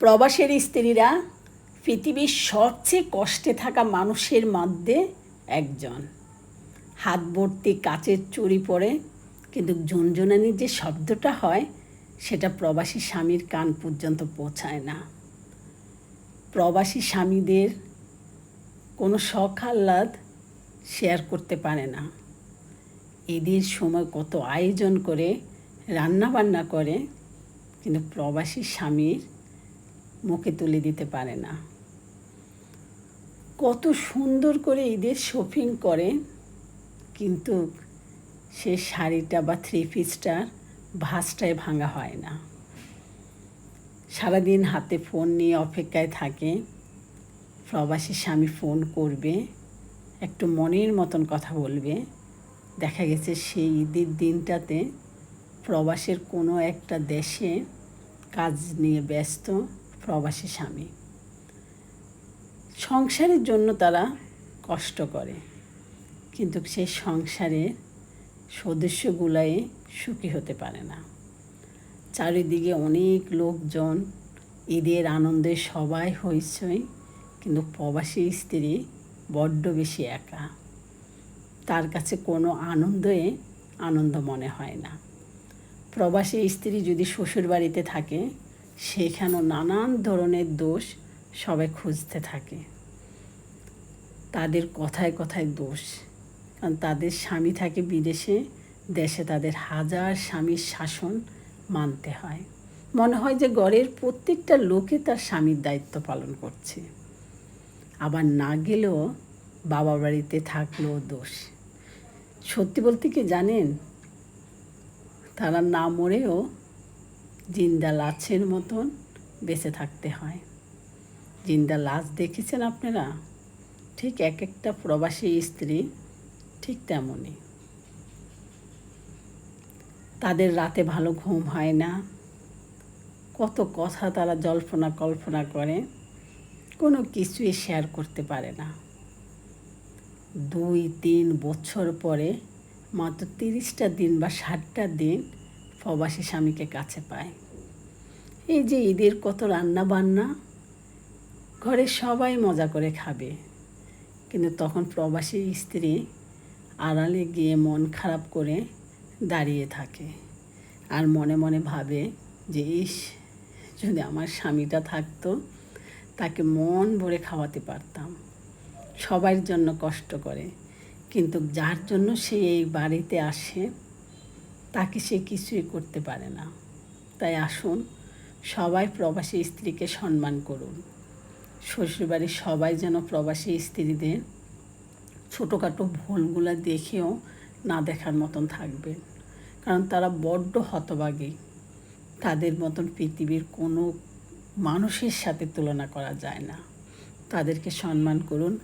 প্রবাসের স্ত্রীরা পৃথিবীর সবচেয়ে কষ্টে থাকা মানুষের মধ্যে একজন। হাত ভর্তি কাচের চুরি পড়ে কিন্তু ঝুনঝুনানির যে শব্দটা হয়, সেটা প্রবাসী স্বামীর কান পর্যন্ত পৌঁছায় না। প্রবাসী স্বামীদের কোনো শখ আহ্লাদ শেয়ার করতে পারে না। ঈদের সময় কত আয়োজন করে রান্না বান্না করে, কিন্তু প্রবাসী স্বামীর মুখে তুলে দিতে পারে না। কত সুন্দর করে ঈদের শপিং করে, কিন্তু সে শাড়িটা বা থ্রি পিসটার ভাঁজটায় ভাঙা হয় না। সারাদিন হাতে ফোন নিয়ে অপেক্ষায় থাকে, প্রবাসী স্বামী ফোন করবে, একটু মনের মতন কথা বলবে। দেখা গেছে সেই ঈদের দিনটাতে প্রবাসের কোনো একটা দেশে কাজ নিয়ে ব্যস্ত প্রবাসী স্বামী। সংসারের জন্য তারা কষ্ট করে, কিন্তু সেই সংসারের সদস্যগুলাই সুখী হতে পারে না। চারিদিকে অনেক লোকজন, ঈদের আনন্দে সবাই হইচই, কিন্তু প্রবাসী স্ত্রী বড্ড বেশি একা। তার কাছে কোনো আনন্দে আনন্দ মনে হয় না। প্রবাসী স্ত্রী যদি শ্বশুর বাড়িতে থাকে সেখানেও নানান ধরনের দোষ সবাই খুঁজতে থাকে। তাদের কথায় কথায় দোষ। কারণ তাদের স্বামী থাকে বিদেশে, দেশে তাদের হাজার স্বামীর শাসন মানতে হয়। মনে হয় যে ঘরের প্রত্যেকটা লোকে তার স্বামীর দায়িত্ব পালন করছে। আবার না গেলেও বাবা বাড়িতে থাকলেও দোষ। সত্যি বলতে কি জানেন? তারা না মরেও জিন্দা লাছের মতন বেঁচে থাকতে হয়। জিন্দা লাশ দেখেছেন আপনারা? ঠিক এক একটা প্রবাসী স্ত্রী ঠিক তেমনই। তাদের রাতে ভালো ঘুম হয় না। কত কথা তারা জল্পনা কল্পনা করে, কোনো কিছুই শেয়ার করতে পারে না। দুই, তিন বছর পরে মাত্র তিরিশটা দিন বা ষাটটা দিন প্রবাসী স্বামীকে কাছে পায়। এই যে ঈদের কত রান্না বান্না ঘরে সবাই মজা করে খাবে। কিন্তু তখন প্রবাসী স্ত্রী আড়ালে গিয়ে মন খারাপ করে দাঁড়িয়ে থাকে আর মনে মনে ভাবে যে, ইস, যদি আমার স্বামীটা থাকতো, তাকে মন ভরে খাওয়াতে পারতাম। সবার জন্য কষ্ট করে। কিন্তু যার জন্য সে এই বাড়িতে আসে তাকে সে কিছুই করতে পারে না। তাই আসুন, সবাই প্রবাসী স্ত্রীকে সম্মান করুন। শ্বশুরবাড়ির সবাই যেন প্রবাসী স্ত্রীদের ছোটোখাটো ভুলগুলো দেখেও না দেখার মতন থাকবে কারণ তারা বড্ড হতবাগী তাদের মতন পৃথিবীর কোনো মানুষের সাথে তুলনা করা যায় না। তাদেরকে সম্মান করুন।